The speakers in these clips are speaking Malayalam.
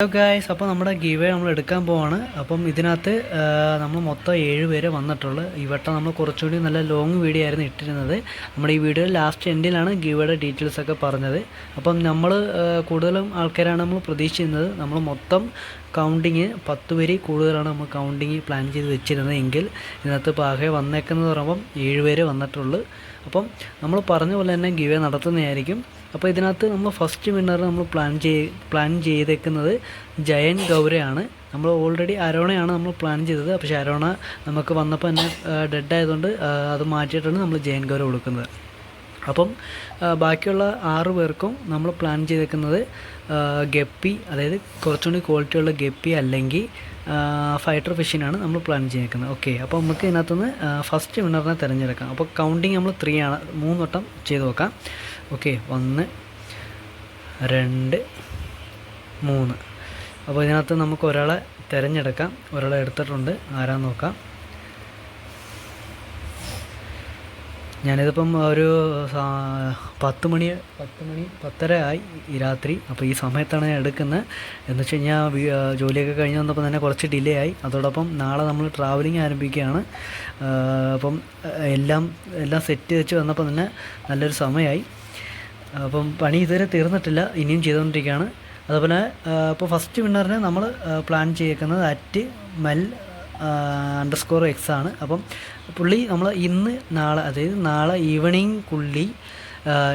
ഹലോ ഗായ്സ് അപ്പോൾ നമ്മുടെ ഗീവേ നമ്മൾ എടുക്കാൻ പോവാണ്. അപ്പം ഇതിനകത്ത് നമ്മൾ മൊത്തം ഏഴ് പേര് വന്നിട്ടുള്ളൂ. ഈ വട്ടം നമ്മൾ കുറച്ചുകൂടി നല്ല ലോങ് വീഡിയോ ആയിരുന്നു ഇട്ടിരുന്നത്. നമ്മുടെ ഈ വീഡിയോ ലാസ്റ്റ് എൻഡിലാണ് ഗീവയുടെ ഡീറ്റെയിൽസ് ഒക്കെ പറഞ്ഞത്. അപ്പം നമ്മൾ കൂടുതലും ആൾക്കാരാണ് നമ്മൾ പ്രതീക്ഷിക്കുന്നത് നമ്മൾ മൊത്തം കൗണ്ടിങ് പത്ത് പേര് കൂടുതലാണ് നമ്മൾ കൗണ്ടിങ് പ്ലാൻ ചെയ്ത് വെച്ചിരുന്നത് എങ്കിൽ. ഇതിനകത്ത് പാകെ വന്നേക്കുന്നത് പറയുമ്പം ഏഴ് പേര് വന്നിട്ടുള്ളൂ. അപ്പം നമ്മൾ പറഞ്ഞ പോലെ തന്നെ ഗിവേ നടത്തുന്നതായിരിക്കും. അപ്പോൾ ഇതിനകത്ത് നമ്മൾ ഫസ്റ്റ് വിന്നർ നമ്മൾ പ്ലാൻ ചെയ് പ്ലാൻ ചെയ്തേക്കുന്നത് ജയൻ ഗൗരയാണ്. നമ്മൾ ഓൾറെഡി അരോണയാണ് നമ്മൾ പ്ലാൻ ചെയ്തത്. പക്ഷേ അരോണ നമുക്ക് വന്നപ്പോൾ തന്നെ ഡെഡ് ആയതുകൊണ്ട് അത് മാറ്റിയിട്ടാണ് നമ്മൾ ജയൻ ഗൗര കൊടുക്കുന്നത്. അപ്പം ബാക്കിയുള്ള ആറ് പേർക്കും നമ്മൾ പ്ലാൻ ചെയ്തേക്കുന്നത് ഗപ്പി അതായത് കുറച്ചുകൂടി ക്വാളിറ്റിയുള്ള ഗപ്പി അല്ലെങ്കിൽ ഫൈറ്റർ ഫിഷിനാണ് നമ്മൾ പ്ലാൻ ചെയ്തേക്കുന്നത് ഓക്കെ അപ്പോൾ നമുക്ക് ഇതിനകത്തുനിന്ന് ഫസ്റ്റ് വിന്നറിനെ തിരഞ്ഞെടുക്കാം. അപ്പോൾ കൗണ്ടിങ് നമ്മൾ ത്രീ ആണ്. മൂന്ന് വട്ടം ചെയ്ത് നോക്കാം. ഓക്കെ ഒന്ന് രണ്ട് മൂന്ന്. അപ്പോൾ ഇതിനകത്ത് നമുക്ക് ഒരാളെ തിരഞ്ഞെടുക്കാം. ഒരാളെ എടുത്തിട്ടുണ്ട്. ആരാന്ന് നോക്കാം. ഞാനിതിപ്പം ഒരു പത്ത് മണി പത്ത് മണി പത്തര ആയി ഈ രാത്രി. അപ്പോൾ ഈ സമയത്താണ് ഞാൻ എടുക്കുന്നത്. എന്ന് വെച്ച് കഴിഞ്ഞാൽ ജോലിയൊക്കെ കഴിഞ്ഞ് വന്നപ്പോൾ തന്നെ കുറച്ച് ഡിലേ ആയി. അതോടൊപ്പം നാളെ നമ്മൾ ട്രാവലിംഗ് ആരംഭിക്കുകയാണ്. അപ്പം എല്ലാം എല്ലാം സെറ്റ് വെച്ച് വന്നപ്പോൾ തന്നെ നല്ലൊരു സമയമായി അപ്പം പണി ഇതുവരെ തീർന്നിട്ടില്ല. ഇനിയും ചെയ്തുകൊണ്ടിരിക്കുകയാണ്. അതുപോലെ ഇപ്പോൾ ഫസ്റ്റ് വിന്നറിനെ നമ്മൾ പ്ലാൻ ചെയ്തേക്കുന്നത് അറ്റ് മൽ അണ്ടർസ്കോർ എക്സ് ആണ്. അപ്പം പുള്ളി നമ്മൾ ഇന്ന് നാളെ അതായത് നാളെ ഈവനിങ് പുള്ളി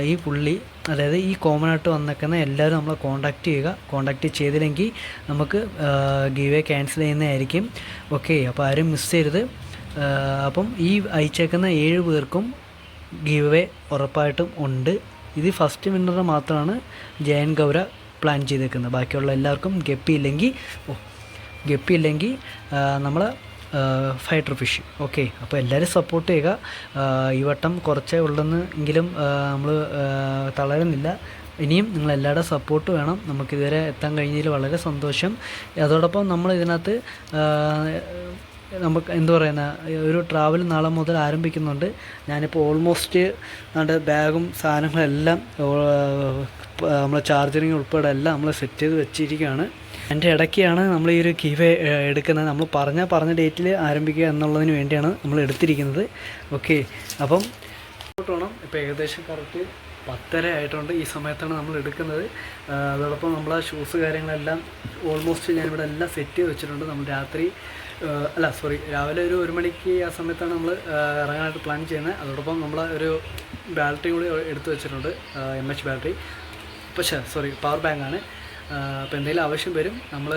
ഈ പുള്ളി അതായത് ഈ കോമൺ ആയിട്ട് വന്നേക്കുന്ന എല്ലാവരും നമ്മളെ കോൺടാക്റ്റ് ചെയ്യുക. കോൺടാക്റ്റ് ചെയ്തില്ലെങ്കിൽ നമുക്ക് ഗീവേ ക്യാൻസൽ ചെയ്യുന്നതായിരിക്കും. ഓക്കെ അപ്പോൾ ആരും മിസ് ചെയ്യരുത്. അപ്പം ഈ അയച്ചേക്കുന്ന ഏഴ് പേർക്കും ഗീവ് അവേ ഉറപ്പായിട്ടും ഉണ്ട്. ഇത് ഫസ്റ്റ് വിന്നറിന് മാത്രമാണ് ജയൻ ഗൗര പ്ലാൻ ചെയ്തേക്കുന്നത്. ബാക്കിയുള്ള എല്ലാവർക്കും ഗപ്പി ഇല്ലെങ്കിൽ ഓ ഗപ്പി ഇല്ലെങ്കിൽ നമ്മൾ ഫൈറ്റർ ഫിഷ് ഓക്കെ അപ്പോൾ എല്ലാവരും സപ്പോർട്ട് ചെയ്യുക. ഈ വട്ടം കുറച്ചേ ഉള്ളെന്ന് എങ്കിലും നമ്മൾ തളരുന്നില്ല. ഇനിയും നിങ്ങൾ എല്ലാവരുടെ സപ്പോർട്ട് വേണം നമുക്കിതുവരെ എത്താൻ കഴിഞ്ഞതിൽ വളരെ സന്തോഷം. അതോടൊപ്പം നമ്മൾ ഇതിനകത്ത് നമുക്ക് എന്ത് പറയുന്ന ഒരു ട്രാവൽ നാളെ മുതൽ ആരംഭിക്കുന്നുണ്ട്. ഞാനിപ്പോൾ ഓൾമോസ്റ്റ് നമ്മുടെ ബാഗും സാധനങ്ങളെല്ലാം നമ്മൾ ചാർജറിങ് ഉൾപ്പെടെ എല്ലാം നമ്മൾ സെറ്റ് ചെയ്ത് വെച്ചിരിക്കുകയാണ്. എന്റെ ഇടയ്ക്കാണ് നമ്മൾ ഈ ഒരു കീവേ എടുക്കുന്നത്. നമ്മൾ പറഞ്ഞ പറഞ്ഞ ഡേറ്റിൽ ആരംഭിക്കുക എന്നുള്ളതിന് വേണ്ടിയാണ് നമ്മൾ എടുത്തിരിക്കുന്നത്. ഓക്കെ അപ്പം വേണം ഇപ്പോൾ ഏകദേശം കറക്റ്റ് പത്തര ആയിട്ടുണ്ട് ഈ സമയത്താണ് നമ്മൾ എടുക്കുന്നത്. അതോടൊപ്പം നമ്മൾ ആ ഷൂസ് കാര്യങ്ങളെല്ലാം ഓൾമോസ്റ്റ് ഞാനിവിടെ എല്ലാം സെറ്റ് ചെയ്ത് വെച്ചിട്ടുണ്ട്. നമ്മൾ രാത്രി അല്ല സോറി രാവിലെ ഒരു ഒരു മണിക്ക് ആ സമയത്താണ് നമ്മൾ ഇറങ്ങാനായിട്ട് പ്ലാൻ ചെയ്യുന്നത്. അതോടൊപ്പം നമ്മൾ ഒരു ബാറ്ററി കൂടി എടുത്തു വെച്ചിട്ടുണ്ട് എം എച്ച് ബാറ്ററി പക്ഷേ സോറി പവർ ബാങ്കാണ്. അപ്പോൾ എന്തെങ്കിലും ആവശ്യം വരും. നമ്മൾ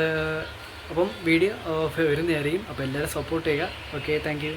അപ്പം വീഡിയോ ഓഫ് വരുന്നതായിരിക്കും. അപ്പോൾ എല്ലാവരും സപ്പോർട്ട് ചെയ്യുക. Okay thank